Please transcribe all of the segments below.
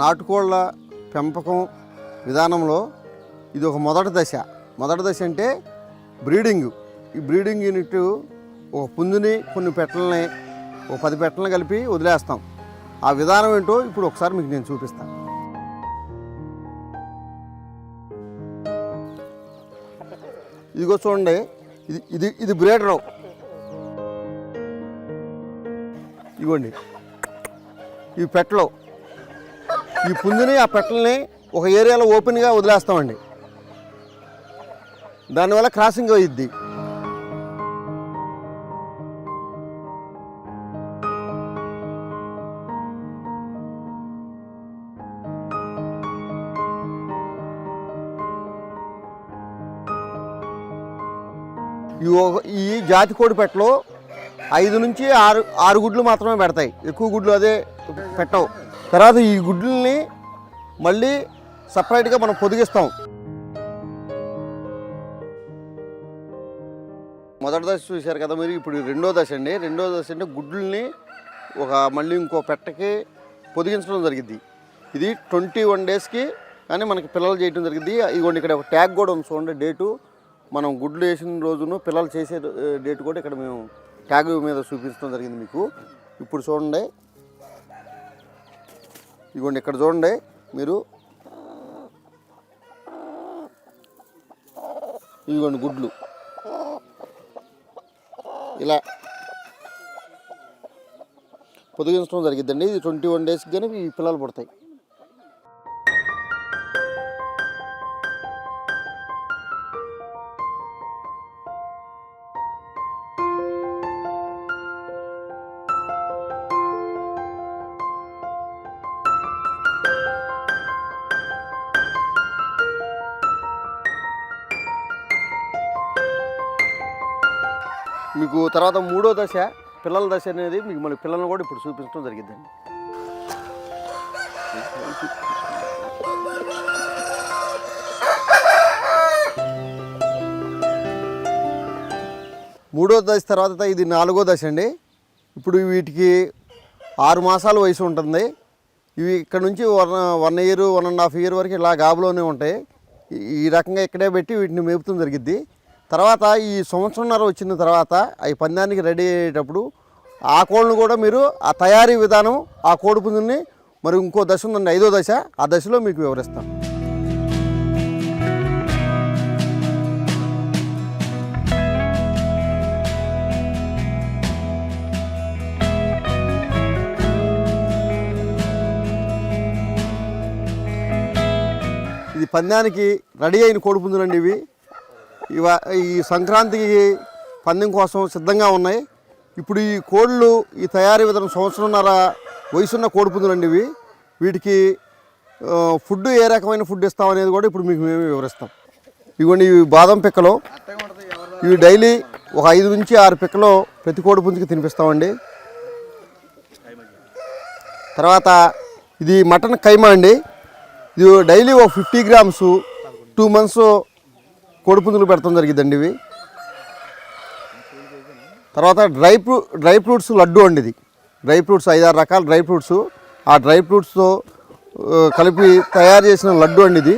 నాటుకోళ్ళ పెంపకం విధానంలో ఇది ఒక మొదటి దశ. మొదటి దశ అంటే బ్రీడింగ్. ఈ బ్రీడింగ్ యూనిట్ ఒక పుంజుని కొన్ని పెట్టలని ఒక పది పెట్టలను కలిపి వదిలేస్తాం. ఆ విధానం ఏంటో ఇప్పుడు ఒకసారి మీకు నేను చూపిస్తాను. ఇదిగో చూడండి. ఇది ఇది ఇది బ్రేడరు. ఇగోండి. ఈ పెట్టలు. ఈ పుంజుని ఆ పెట్టల్ని ఒక ఏరియాలో ఓపెన్గా వదిలేస్తామండి. దానివల్ల క్రాసింగ్ అయ్యిద్ది ఈ ఒక- ఈ జాతి కోడి పెట్టలు ఐదు నుంచి ఆరు ఆరు గుడ్లు మాత్రమే పెడతాయి. ఎక్కువ గుడ్లు అదే పెట్టవు. తర్వాత ఈ గుడ్లని మళ్ళీ సపరేట్గా మనం పొదిగిస్తాం. మొదటి దశ చూశారు కదా మీరు ఇప్పుడు రెండో దశ అండి. రెండో దశ అంటే గుడ్లని ఒక మళ్ళీ ఇంకో పెట్టకి పొదిగించడం జరిగింది ఇది ట్వంటీ వన్ డేస్కి కానీ మనకి పిల్లలు చేయడం జరిగింది ఇదిగోండి ఇక్కడ ఒక ట్యాగ్ కూడా ఉంది చూడండి డేటు. మనం గుడ్లు వేసిన రోజును పిల్లలు చేసే డేట్ కూడా ఇక్కడ మేము ట్యాగ్ మీద చూపించడం జరిగింది మీకు. ఇప్పుడు చూడండి ఇదిగోండి ఇక్కడ చూడండి. మీరు ఇదిగోండి గుడ్లు. ఇలా పొదిగించడం జరిగిద్దండి. ఇది ట్వంటీ వన్ డేస్కి కానీ ఈ పిల్లలు పుడతాయి. మీకు తర్వాత మూడో దశ పిల్లల దశ అనేది మీకు మళ్ళీ పిల్లల్ని కూడా ఇప్పుడు చూపించడం జరిగిందండి మూడో దశ తర్వాత ఇది నాలుగో దశ అండి. ఇప్పుడు వీటికి ఆరు మాసాల వయసు ఉంటుంది. ఇవి ఇక్కడ నుంచి one one year one and half year వరకు ఇలా గాబులోనే ఉంటాయి. ఈ- రకంగా ఇక్కడే పెట్టి వీటిని మేపుతుంది జరిగిద్ది. తర్వాత ఈ సంవత్సరంన్నర వచ్చిన తర్వాత అవి పందానికి రెడీ అయ్యేటప్పుడు ఆ కోళ్ళను కూడా మీరు ఆ తయారీ విధానం ఆ కోడి పుంజుని మరి ఇంకో దశ ఉందండి ఐదో దశ. ఆ దశలో మీకు వివరిస్తాను ఇది పందానికి రెడీ అయిన కోడిపుంజులండి ఇవి. ఇవ ఈ సంక్రాంతికి పందెం కోసం సిద్ధంగా ఉన్నాయి. ఇప్పుడు ఈ కోళ్ళు ఈ తయారీ విధానం సంవత్సరంన్నర వయసున్న కోడి పుంజులండి ఇవి. వీటికి ఫుడ్ ఏ రకమైన ఫుడ్ ఇస్తాం అనేది కూడా ఇప్పుడు మీకు మేము వివరిస్తాం. ఇవ్వండి ఇవి బాదం పిక్కలు. ఇవి డైలీ ఒక ఐదు నుంచి ఆరు పిక్కలు ప్రతి కోడి పుంజుకి తినిపిస్తామండి. తర్వాత ఇది మటన్ కైమా అండి. ఇది డైలీ ఒక ఫిఫ్టీ గ్రామ్స్ టూ మంత్స్ కోడిపుంజులు పెడతాం జరిగిందండి ఇవి. తర్వాత డ్రై ఫ్రూ డ్రై ఫ్రూట్స్ లడ్డు అండి ఇది. డ్రై ఫ్రూట్స్ ఐదారు రకాల డ్రై ఫ్రూట్స్. ఆ డ్రై ఫ్రూట్స్తో కలిపి తయారు చేసిన లడ్డు అండి ఇది.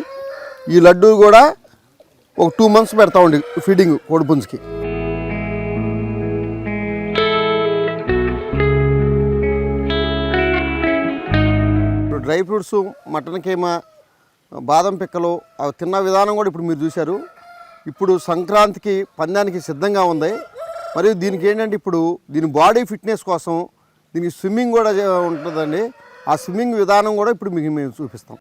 ఈ లడ్డు కూడా ఒక టూ మంత్స్ పెడతా ఉండి ఫీడింగ్ కోడిపుంజుకి. ఇప్పుడు డ్రై ఫ్రూట్స్ మటన్ కీమా బాదం పిక్కలు అవి తిన్న విధానం కూడా ఇప్పుడు మీరు చూశారు. ఇప్పుడు సంక్రాంతికి పందానికి సిద్ధంగా ఉంది. మరియు దీనికి ఏంటంటే ఇప్పుడు దీని బాడీ ఫిట్నెస్ కోసం దీనికి స్విమ్మింగ్ కూడా ఉంటుందండి. ఆ స్విమ్మింగ్ విధానం కూడా ఇప్పుడు మీకు మేము చూపిస్తాం.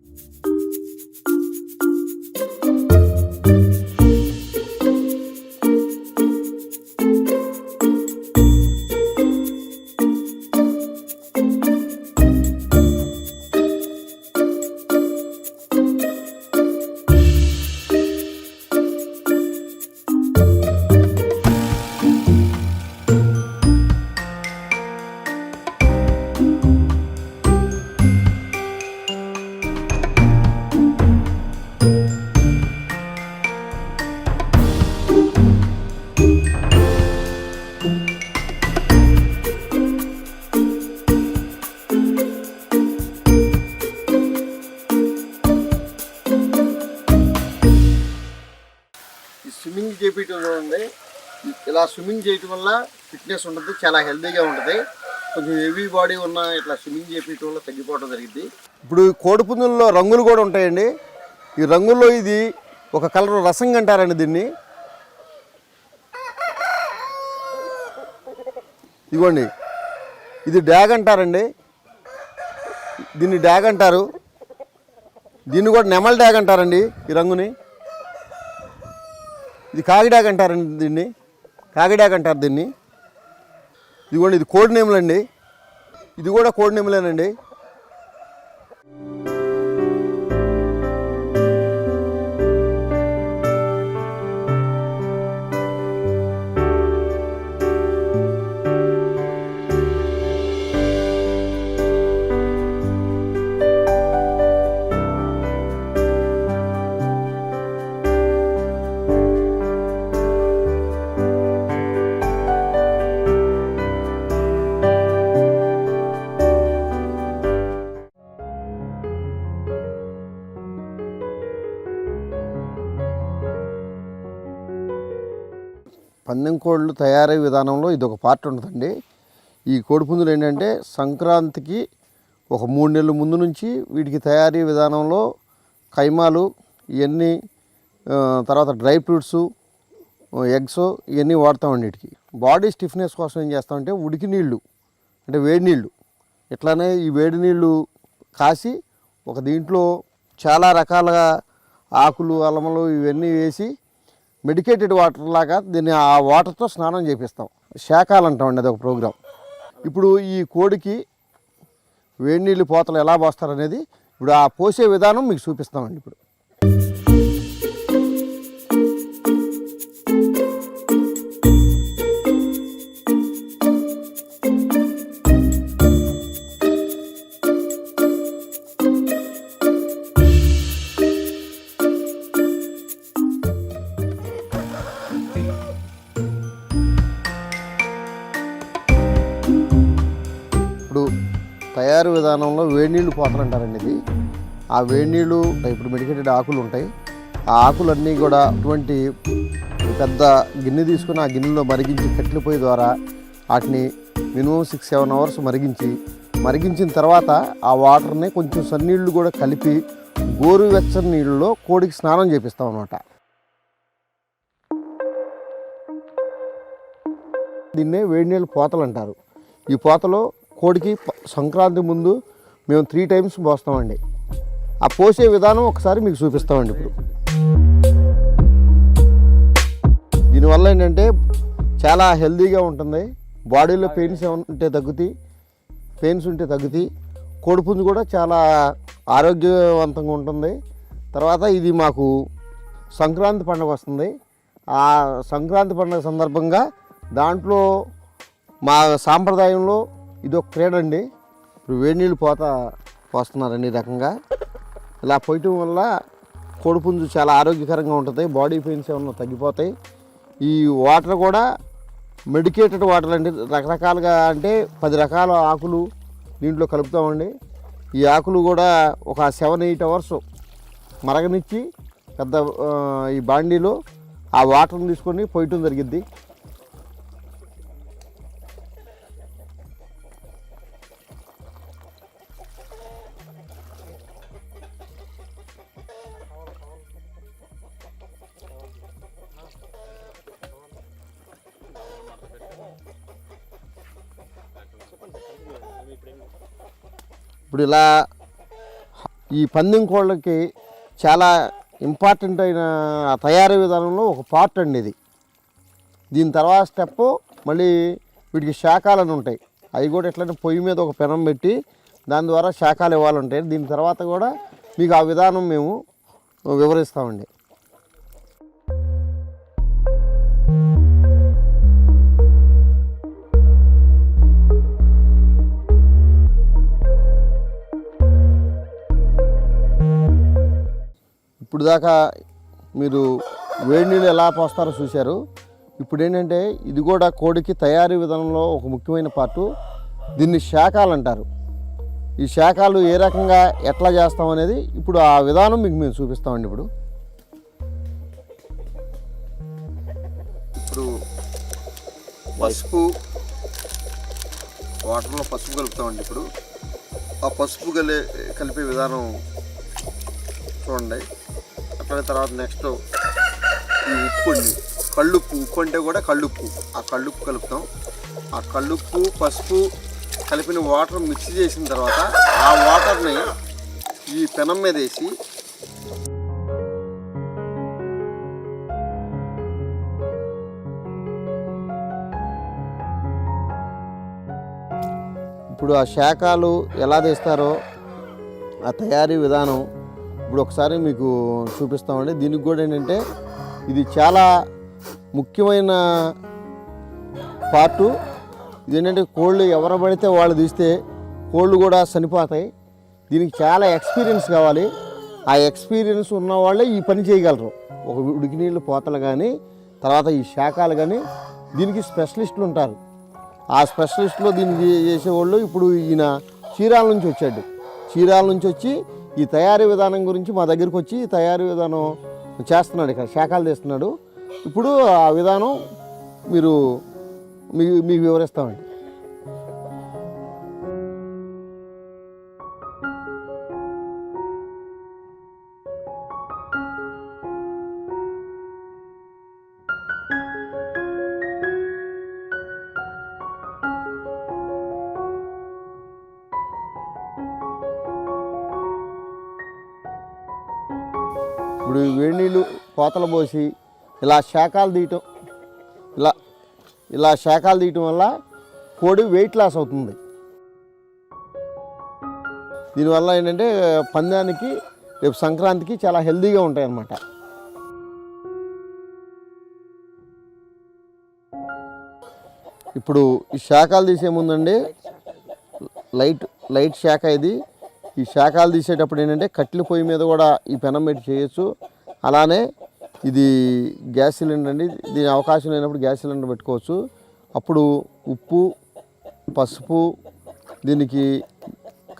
స్విమ్మింగ్ చేపించడం ఉంది. ఇలా స్విమ్మింగ్ చేయటం వల్ల ఫిట్నెస్ ఉంటుంది చాలా హెల్తీగా ఉంటుంది. కొంచెం హెవీ బాడీ ఉన్న ఇట్లా స్విమ్మింగ్ చేపించడం వల్ల తగ్గిపోవడం జరిగింది. ఇప్పుడు కోడిపుందుల్లో కోడిపుంజుల్లో రంగులు కూడా ఉంటాయండి. ఈ రంగుల్లో ఇది ఒక కలర్ రసం అంటారండి దీన్ని. ఇదిగోండి. ఇది డ్యాగ్ అంటారండి. దీన్ని డ్యాగ్ అంటారు. దీన్ని కూడా నెమల్ డ్యాగ్ అంటారండి ఈ రంగుని. ఇది కాకిడాక్ అంటారండి దీన్ని. కాకిడాక్ అంటారు దీన్ని. ఇదిగోండి ఇది కోడి నేములండి. ఇది కూడా కోడి నేములేనండి. పందెం కోళ్ళు తయారయ్యే విధానంలో ఇది ఒక పార్ట్ ఉంటుందండి. ఈ కోడిపుంజులు ఏంటంటే సంక్రాంతికి ఒక మూడు నెలల ముందు నుంచి వీటికి తయారీ విధానంలో కైమాలు ఇవన్నీ తర్వాత డ్రై ఫ్రూట్స్ ఎగ్స్ ఇవన్నీ వాడతామండి వీటికి. బాడీ స్టిఫ్నెస్ కోసం ఏం చేస్తామంటే ఉడికి నీళ్ళు అంటే వేడి నీళ్ళు. ఇట్లానే ఈ వేడి నీళ్ళు కాసి ఒక దీంట్లో చాలా రకాలుగా ఆకులు అలమలు ఇవన్నీ వేసి మెడికేటెడ్ వాటర్ లాగా దీన్ని ఆ వాటర్తో స్నానం చేపిస్తాం. శాఖాలు అంటామండి అది ఒక ప్రోగ్రాం. ఇప్పుడు ఈ కోడికి వేడి నీళ్ళు పోతలు ఎలా పోస్తారనేది ఇప్పుడు ఆ పోసే విధానం మీకు చూపిస్తామండి ఇప్పుడు ఇప్పుడు. తయారు విధానంలో వేడి నీళ్ళు పోతలు అంటారండి ఇది. ఆ వేడి నీళ్ళు ఇప్పుడు మెడికేటెడ్ ఆకులు ఉంటాయి. ఆ ఆకులన్నీ కూడా అటువంటి పెద్ద గిన్నె తీసుకుని ఆ గిన్నెలో మరిగించి కట్టెల పొయ్యి ద్వారా వాటిని మినిమం సిక్స్ సెవెన్ అవర్స్ మరిగించి మరిగించిన తర్వాత ఆ వాటర్ని కొంచెం సన్నీళ్ళు కూడా కలిపి గోరువెచ్చని నీళ్ళలో కోడికి స్నానం చేపిస్తాం అనమాట దీన్నే వేడి నీళ్ళు పోతలు అంటారు ఈ పోతలో కోడికి సంక్రాంతి ముందు మేము త్రీ టైమ్స్ పోస్తామండి. ఆ పోసే విధానం ఒకసారి మీకు చూపిస్తామండి ఇప్పుడు. దీనివల్ల ఏంటంటే చాలా హెల్తీగా ఉంటుంది. బాడీలో పెయిన్స్ ఉంటే తగ్గుతాయి పెయిన్స్ ఉంటే తగ్గుతాయి కోడిపుంజు కూడా చాలా ఆరోగ్యవంతంగా ఉంటుంది. తర్వాత ఇది మాకు సంక్రాంతి పండుగ వస్తుంది. ఆ సంక్రాంతి పండుగ సందర్భంగా దాంట్లో మా సాంప్రదాయంలో ఇది ఒక క్రీడ అండి ఇప్పుడు వేడి నీళ్ళు పోత పోస్తున్నారండి ఈ రకంగా. ఇలా పోయటం వల్ల కోడిపుంజు చాలా ఆరోగ్యకరంగా ఉంటుంది. బాడీ పెయిన్స్ ఏమన్నా తగ్గిపోతాయి. ఈ వాటర్ కూడా మెడికేటెడ్ వాటర్ అండి. రకరకాలుగా అంటే పది రకాల ఆకులు దీంట్లో కలుపుతామండి. ఈ ఆకులు కూడా ఒక సెవెన్ ఎయిట్ అవర్స్ మరగనిచ్చి పెద్ద ఈ బాండీలో ఆ వాటర్ని తీసుకొని పోయటం జరిగిద్ది. ఇప్పుడు ఇలా ఈ పందెం కోళ్ళకి చాలా ఇంపార్టెంట్ అయిన తయారీ విధానంలో ఒక పార్ట్ అండి ఇది. దీని తర్వాత స్టెప్ మళ్ళీ వీటికి శాఖాలని ఉంటాయి. అవి కూడా ఎట్లంటే పొయ్యి మీద ఒక పెనం పెట్టి దాని ద్వారా శాఖాలు ఇవ్వాలంటాయి దీని తర్వాత కూడా మీకు ఆ విధానం మేము వివరిస్తామండి. ఇప్పుడు దాకా మీరు వేడి నీళ్ళు ఎలా పోస్తారో చూశారు. ఇప్పుడు ఏంటంటే ఇది కూడా కోడికి తయారీ విధానంలో ఒక ముఖ్యమైన పార్టు. దీన్ని శాఖాలు అంటారు. ఈ శాఖలు ఏ రకంగా ఎట్లా చేస్తాం అనేది ఇప్పుడు ఆ విధానం మీకు మేము చూపిస్తామండి ఇప్పుడు. పసుపు వాటర్లో పసుపు కలుపుతామండి ఇప్పుడు. ఆ పసుపు కలి కలిపే విధానం చూడండి. అట్లా తర్వాత నెక్స్ట్ ఈ ఉప్పు అండి కళ్ళుప్పు ఉప్పు అంటే కూడా కళ్ళుప్పు. ఆ కళ్ళుప్పు కలుపుతాం. ఆ కళ్ళుప్పు పసుపు కలిపిన వాటర్ మిక్స్ చేసిన తర్వాత ఆ వాటర్ని ఈ పెనం మీద వేసి ఇప్పుడు ఆ శాఖలు ఎలా తీస్తారో ఆ తయారీ విధానం ఇప్పుడు ఒకసారి మీకు చూపిస్తామండి. దీనికి కూడా ఏంటంటే ఇది చాలా ముఖ్యమైన పార్టు. ఇదేంటంటే కోళ్ళు ఎవరు పడితే వాళ్ళు తీస్తే కోళ్ళు కూడా చనిపోతాయి. దీనికి చాలా ఎక్స్పీరియన్స్ కావాలి. ఆ ఎక్స్పీరియన్స్ ఉన్న వాళ్ళే ఈ పని చేయగలరు. ఒక ఉడికి నీళ్ళు పోతలు కానీ తర్వాత ఈ శాఖలు కానీ దీనికి స్పెషలిస్టులు ఉంటారు. ఆ స్పెషలిస్ట్లో దీన్ని చేసేవాళ్ళు ఇప్పుడు ఈయన చీరాల నుంచి వచ్చాడు. చీరాల నుంచి వచ్చి ఈ తయారీ విధానం గురించి మా దగ్గరికి వచ్చి తయారీ విధానం చేస్తున్నాడు ఇక్కడ శాఖలు తీస్తున్నాడు. ఇప్పుడు ఆ విధానం మీరు మీకు వివరిస్తామండి. ఇప్పుడు వేడి నీళ్ళు కోతలు పోసి ఇలా శాఖలు తీయటం ఇలా ఇలా శాఖలు తీయటం వల్ల కోడి వెయిట్ లాస్ అవుతుంది. దీనివల్ల ఏంటంటే పందానికి రేపు సంక్రాంతికి చాలా హెల్తీగా ఉంటాయి అన్నమాట ఇప్పుడు ఈ శాఖలు తీసే ముందండి లైట్ లైట్ శాఖ ఇది. ఈ శాఖలు తీసేటప్పుడు ఏంటంటే కట్టెల పొయ్యి మీద కూడా ఈ పెనం పెట్టి చేయొచ్చు. అలానే ఇది గ్యాస్ సిలిండర్ అండి దీని అవకాశం లేనప్పుడు గ్యాస్ సిలిండర్ పెట్టుకోవచ్చు. అప్పుడు ఉప్పు పసుపు దీనికి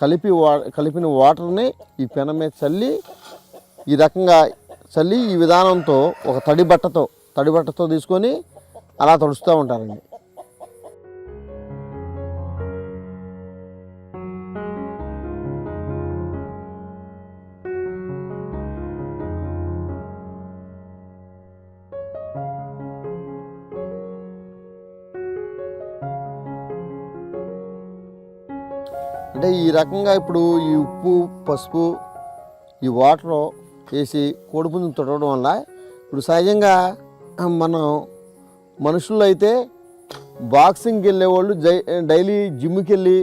కలిపి వా కలిపిన వాటర్ని ఈ పెనం మీద చల్లి ఈ రకంగా చల్లి ఈ విధానంతో ఒక తడి బట్టతో తడి బట్టతో తీసుకొని అలా తడుస్తూ ఉంటారండి. రకంగా ఇప్పుడు ఈ ఉప్పు పసుపు ఈ వాటర్ వేసి కోడిపుంజుని తొడవడం వల్ల ఇప్పుడు సహజంగా మనం మనుషుల్లో అయితే బాక్సింగ్కి వెళ్ళేవాళ్ళు జై డైలీ జిమ్కి వెళ్ళి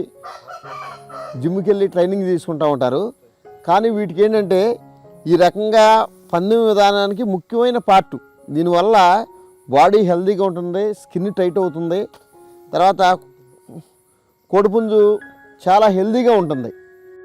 జిమ్కి వెళ్ళి ట్రైనింగ్ తీసుకుంటూ ఉంటారు. కానీ వీటికి ఏంటంటే ఈ రకంగా పందెం విధానానికి ముఖ్యమైన పార్ట్. దీనివల్ల బాడీ హెల్తీగా ఉంటుంది స్కిన్ టైట్ అవుతుంది. తర్వాత కోడిపుంజు చాలా హెల్దీగా ఉంటుంది.